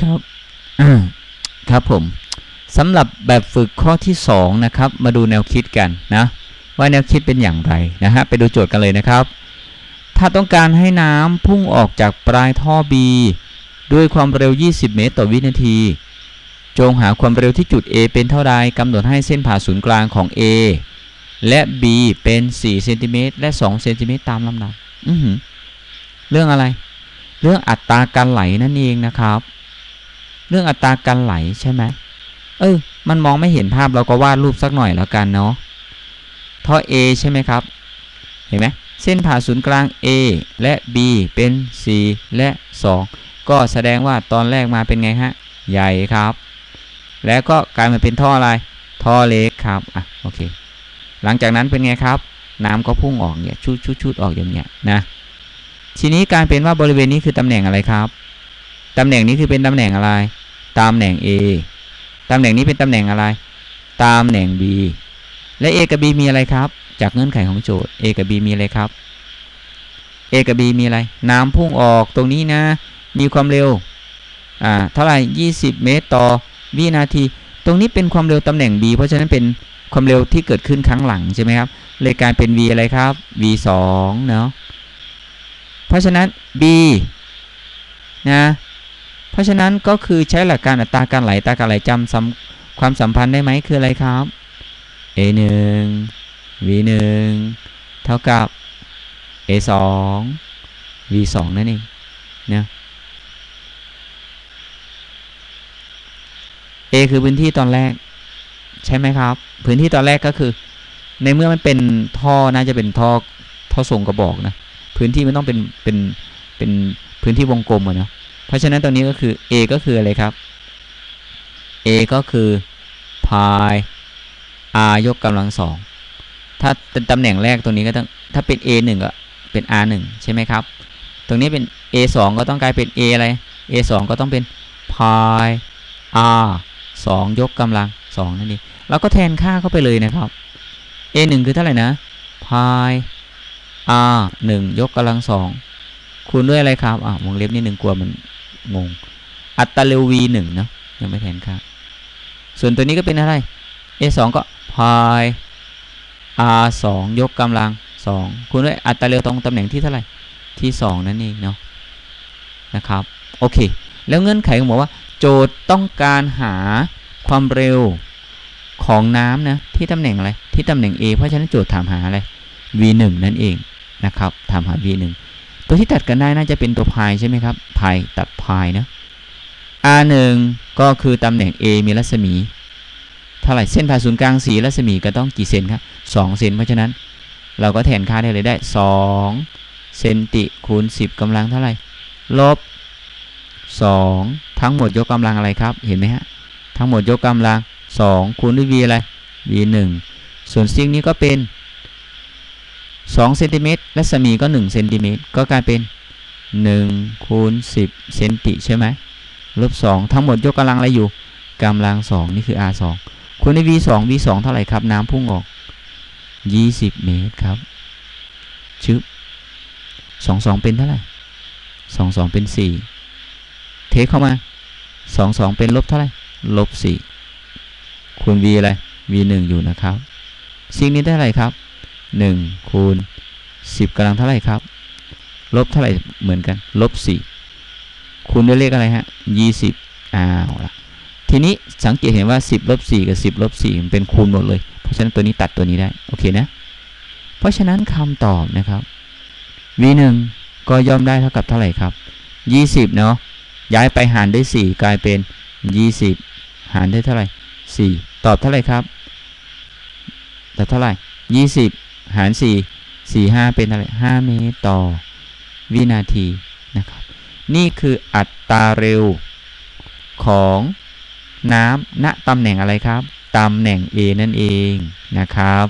ครับครับผมสำหรับแบบฝึกข้อที่2นะครับ มาดูแนวคิดกันนะ ว่าแนวคิดเป็นอย่างไรนะฮะไปดูโจทย์กันเลยนะครับ ถ้าต้องการให้น้ำพุ่งออกจากปลายท่อ B ด้วยความเร็ว 20 เมตรต่อวินาที จงหาความเร็วที่จุด A เป็นเท่าใดกำหนดให้เส้นผ่าศูนย์กลางของ A และ B เป็น4เซนติเมตรและ2เซนติเมตรตามลำดับเรื่องอะไร เรื่องอัตราการไหลนั่นเองนะครับ เรื่องอัตราการไหลใช่ไหมเออ มันมองไม่เห็นภาพเราก็วาดรูปสักหน่อยแล้วกันเนาะท่อ A ใช่ไหมครับ เห็นไหมเส้นผ่าศูนย์กลาง A และ B เป็น 4 และ 2 ก็แสดงว่าตอนแรกมาเป็นไงฮะ ใหญ่ครับ แล้วก็กลายมาเป็นท่ออะไร ท่อเล็กครับ อะ โอเค หลังจากนั้นเป็นไงครับ น้ำก็พุ่งออกเนี่ยชุดชุดชุดออกอย่างเงี้ยนะ ทีนี้การเป็นว่าบริเวณนี้คือตำแหน่งอะไรครับ ตำแหน่งนี้คือเป็นตำแหน่งอะไร ตำแหน่ง A ตำแหน่งนี้เป็นตำแหน่งอะไร ตำแหน่ง B และ A กับ B มีอะไรครับ จากเงื่อนไขของโจทย์ A กับ B มีอะไรครับ A กับ B มีอะไร น้ำพุ่งออกตรงนี้นะ มีความเร็ว อ่า เท่าไหร่ 20 เมตรต่อวินาที ตรงนี้เป็นความเร็วตำแหน่ง B เพราะฉะนั้นเป็นความเร็วที่เกิดขึ้นครั้งหลังใช่ไหมครับ เลยกลายเป็น v อะไรครับ v 2เนาะ เพราะฉะนั้น b นะ เพราะฉะนั้นก็คือใช้หลักการอัตราการไหลตาการไหลจำความสัมพันธ์ได้ไหมคืออะไรครับ a 1 v 1เท่ากับ a 2 v 2นั่นเองนะ a คือพื้นที่ตอนแรก ใช่ไหมครับ พื้นที่ตอนแรกก็คือ ในเมื่อมันเป็นท่อน่าจะเป็นท่อท่อส่งกระบอกนะ พื้นที่มันต้องเป็นเป็นเป็นพื้นที่วงกลมอะนะ เพราะฉะนั้นตรงนี้ก็คือ a ก็คืออะไรครับ a ก็คือ pi r ยกกำลังสองถ้าเป็นตำแหน่งแรกตรงนี้ก็ต้องถ้าเป็น a 1ก็เป็น r 1ใช่ไหมครับ ตรงนี้เป็น a 2ก็ต้องกลายเป็น a อะไร a 2ก็ต้องเป็น pi r 2ยกกำลัง2นั่นเองเราก็แทนค่าเข้าไปเลยนะครับ a 1คือเท่าไหร่นะ pi r 1ยกกำลัง2คูณด้วยอะไรครับอ่าวงเล็บนิดหนึ่งกลัวมัน งง อัตราเร็ว v 1เนาะยังไม่แทนค่า ส่วนตัวนี้ก็เป็นอะไร a 2ก็ pi r 2ยกกำลัง2คูณด้วยอัตราเร็วตรงตำแหน่งที่เท่าไหร่ ที่ 2 นั่นเองเนาะนะครับ โอเค แล้วเงื่อนไขของบอกว่า โจทย์ต้องการหาความเร็วของน้ำนะที่ตำแหน่งอะไร ที่ตำแหน่ง A เพราะฉะนั้นโจทย์ถามหาอะไร v1 นั่นเองนะครับ ถามหา v1 ตัวที่ตัดกันได้น่าจะเป็นตัวพายใช่ไหมครับพายตัดพายนะ r1 ก็คือตำแหน่ง A มีรัศมีเท่าไหร่เส้นผ่าศูนย์กลางสีรัศมีก็ต้องกี่เซนครับ2เซนเพราะฉะนั้น เราก็แทนค่าได้เลยได้2เซนติคูณ 10กำลังเท่าไหร่ลบ 2 ทั้งหมดยกกำลังอะไรครับ เห็นไหมฮะทั้งหมดยกกำลัง 2 คูณด้วย v อะไร v 1ส่วนซิงนี้ก็เป็น 2เซนติเมตรรัศมีก็1เซนติเมตรก็กลายเป็น1คูณ10เซนติใช่ไหมลบ2ทั้งหมดยกกำลังอะไรอยู่กำลัง 2 นี่คือ r 2คูณด้วย v 2 v 2เท่าไหร่ครับ น้ำพุ่งออก 20 เมตรครับ ชึบ2 2 เป็นเท่าไหร่ 2 2 เป็น 4 เทคเข้ามา 2 2 เป็นลบเท่าไหร่ลบ4คูณ v อะไร v 1อยู่นะครับ สิ่งนี้ได้เท่าไหร่ครับ 1คูณ10กำลังเท่าไหร่ครับ ลบเท่าไหร่เหมือนกัน ลบ4คูณด้วยเลขอะไรฮะ20อ้าวละทีนี้สังเกตเห็นว่า 10ลบ4กับ10ลบ4มันเป็นคูณหมดเลย เพราะฉะนั้นตัวนี้ตัดตัวนี้ได้ โอเคนะ เพราะฉะนั้นคำตอบนะครับ v 1 ก็ย่อมได้เท่ากับเท่าไหร่ครับ 20 เนาะย้ายไปหารด้วย 4 กลายเป็น 20 หารได้เท่าไหร่ 4 ตอบเท่าไหร่ครับตอบเท่าไหร่ 20 หาร4 4 5เป็นเท่าไหร่5เมตรต่อวินาทีนะครับ นี่คืออัตราเร็วของน้ำณตำแหน่งอะไรครับ ตำแหน่ง A นั่นเองนะครับ